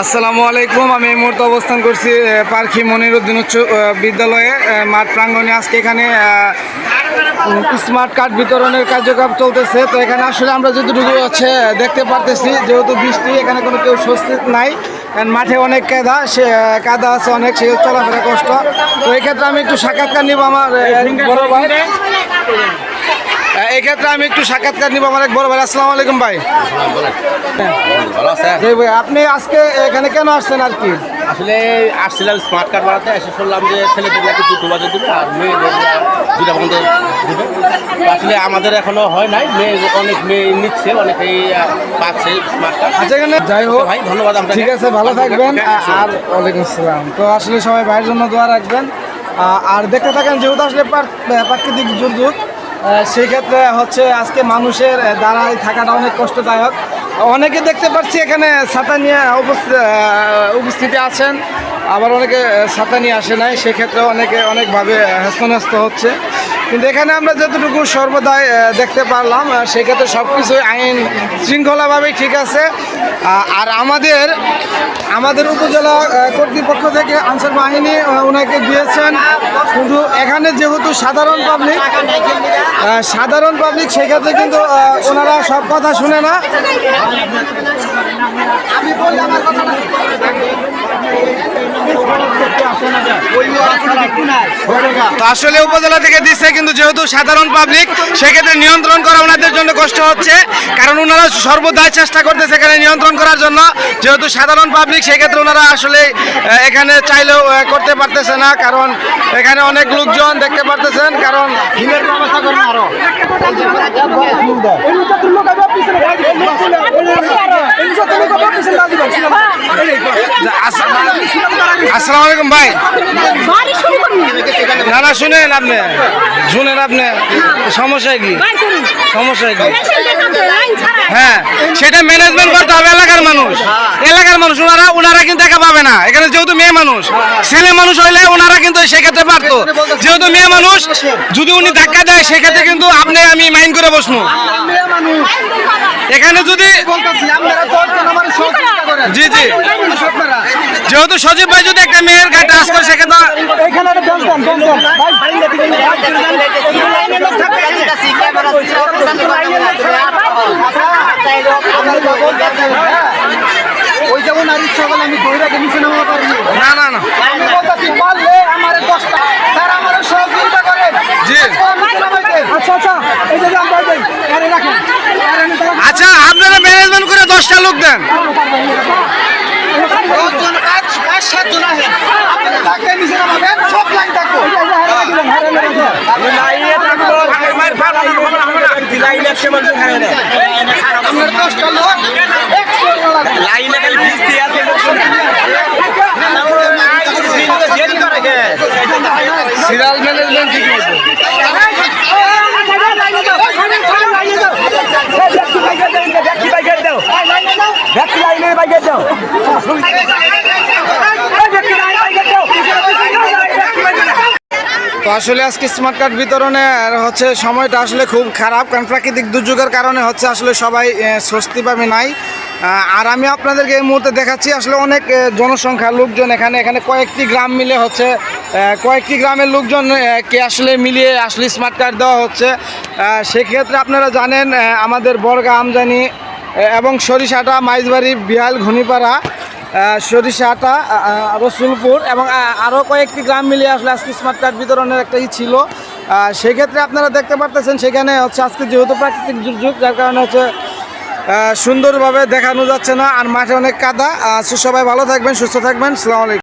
আসসালামু আলাইকুম। আমি এই মুহূর্তে অবস্থান করছি পার্কি মনিরুদ্দিন উচ্চ বিদ্যালয়ে মাঠ প্রাঙ্গণে। আজকে এখানে স্মার্ট কার্ড বিতরণের কার্যক্রম চলতেছে। তো এখানে আসলে আমরা যতটুকু হচ্ছে দেখতে পারতেছি, যেহেতু বৃষ্টি, এখানে কোনো কেউ স্বস্তি নাই। কারণ মাঠে অনেক কাদা, সে কাদা আছে অনেক, সে চলাফেরা কষ্ট। তো এই ক্ষেত্রে আমি একটু সাক্ষাৎকার নিব আমার বড় ভাই। আহ, এই ক্ষেত্রে আমি একটু সাক্ষাৎকার নিব আমার এক বড় ভাই। আসসালামু আলাইকুম ভাই। ভাই আপনি আজকে এখানে কেন আসছেন আর কি? আসলে আসছিলাম স্মার্ট কার্ড বানাতে এসে শুনলাম যে ছেলেদের নাকি দুটো বাজে দেবে আর মেয়েদের দুটা দেবে। আসলে আমাদের এখনও হয় নাই মেয়ে অনেক মেয়ে নিচ্ছে অনেকেই পাচ্ছে স্মার্ট কার্ড আচ্ছা এখানে যাই হোক ভাই ধন্যবাদ আপনাকে। ঠিক আছে ভালো থাকবেন। আর ওয়ালাইকুম আসসালাম। তো আসলে সবাই ভাইয়ের জন্য দোয়া রাখবেন। আর দেখতে থাকেন যেহেতু আসলে প্রাক- প্রাকৃতিক দুর্যোগ আহ, সেই ক্ষেত্রে হচ্ছে আজকে মানুষের দাঁড়ায় থাকাটা অনেক কষ্টদায়ক। অনেকে দেখতে পাচ্ছি এখানে ছাতা নিয়ে উপস্থিত আছেন। আবার অনেকে ছাতা নিয়ে আসে নাই। সেক্ষেত্রে অনেকে অনেকভাবে হ্যস্ত হচ্ছে। কিন্তু এখানে আমরা যতটুকু সর্বদাই দেখতে পারলাম সেক্ষেত্রে সব কিছুই আইন শৃঙ্খলাভাবেই ঠিক আছে। আর আমাদের আমাদের উপজেলা কর্তৃপক্ষ থেকে আনসার বাহিনী ওনাকে দিয়েছেন। কিন্তু এখানে যেহেতু সাধারণ পাবলিক সাধারণ পাবলিক সেক্ষেত্রে কিন্তু ওনারা সব কথা শুনে না। তো আসলে উপজেলা থেকে দিচ্ছে কিন্তু যেহেতু সাধারণ পাবলিক সেক্ষেত্রে নিয়ন্ত্রণ করা ওনাদের জন্য কষ্ট হচ্ছে। কারণ ওনারা সর্বদাই চেষ্টা করতেছে এখানে নিয়ন্ত্রণ করার জন্য। যেহেতু সাধারণ পাবলিক সেক্ষেত্রে ওনারা আসলে এখানে চাইলেও করতে পারতেছে না। কারণ এখানে অনেক লোকজন দেখতে পারতেছেন। কারণ ব্যবস্থা করুন আরও। আসসালামু আলাইকুম ভাই। না। না শুনেন আপনি শুনেন আপনি সমস্যা কি? সমস্যা কি? হ্যাঁ সেটা ম্যানেজমেন্ট করতে হবে এলাকার মানুষ। এলাকার মানুষ ওনারা ওনারা কিন্তু একা পাবে না। এখানে যেহেতু মেয়ে মানুষ ছেলে মানুষ হইলে ওনারা কিন্তু সেক্ষেত্রে পারতো। যেহেতু মেয়ে মানুষ যদি উনি ধাক্কা দেয় সেক্ষেত্রে কিন্তু আপনি আমি মাইন্ড করে বসবো। এখানে যদি জি জি। যেহেতু সজীব ভাই যদি একটা মেয়ের গায়ে টাচ করে সেক্ষেত্রে ওই যেমন আর ইচ্ছা করলে আমি দৌড়াকে নিচে নামা না না না। আমি বলতেছি পারলে আমার দশটা তার আমার সহযোগিতা করে। জি। আচ্ছা আচ্ছা এই যে আমরা রাখেন। আচ্ছা আপনারা ম্যানেজমেন্ট করে দশটা লোক দেন। সাতজন আছেন আপনারা তাকে নিচে নামাবেন সব লাইন থাকব। আপনার দশটা লোক একশো সিরিয়াল ম্যানেজমেন্ট ঠিক তো আসলে আজকে স্মার্ট কার্ড বিতরণের হচ্ছে সময়টা আসলে খুব খারাপ, কারণ প্রাকৃতিক দুর্যোগের কারণে হচ্ছে আসলে সবাই স্বস্তি পাবে নাই। আর আমি আপনাদেরকে এই মুহূর্তে দেখাচ্ছি, আসলে অনেক জনসংখ্যা লোকজন এখানে এখানে কয়েকটি গ্রাম মিলে হচ্ছে কয়েকটি গ্রামের লোকজন কে আসলে মিলিয়ে আসলে স্মার্ট কার্ড দেওয়া হচ্ছে। সেক্ষেত্রে আপনারা জানেন আমাদের বর্গা আমজানি এবং সরিষাটা মাইজবাড়ি, বিহাল, ঘনিপাড়া সরিষাটা আটা রসুলপুর এবং আরও কয়েকটি গ্রাম মিলিয়ে আসলে আজকে স্মার্ট কার্ড বিতরণের একটা ই ছিল। সেক্ষেত্রে আপনারা দেখতে পারতেছেন, সেখানে হচ্ছে আজকে যেহেতু প্রাকৃতিক দুর্যোগ যার কারণে হচ্ছে সুন্দরভাবে দেখানো যাচ্ছে না, আর মাঠে অনেক কাদা। সবাই ভালো থাকবেন, সুস্থ থাকবেন আলাইকুম।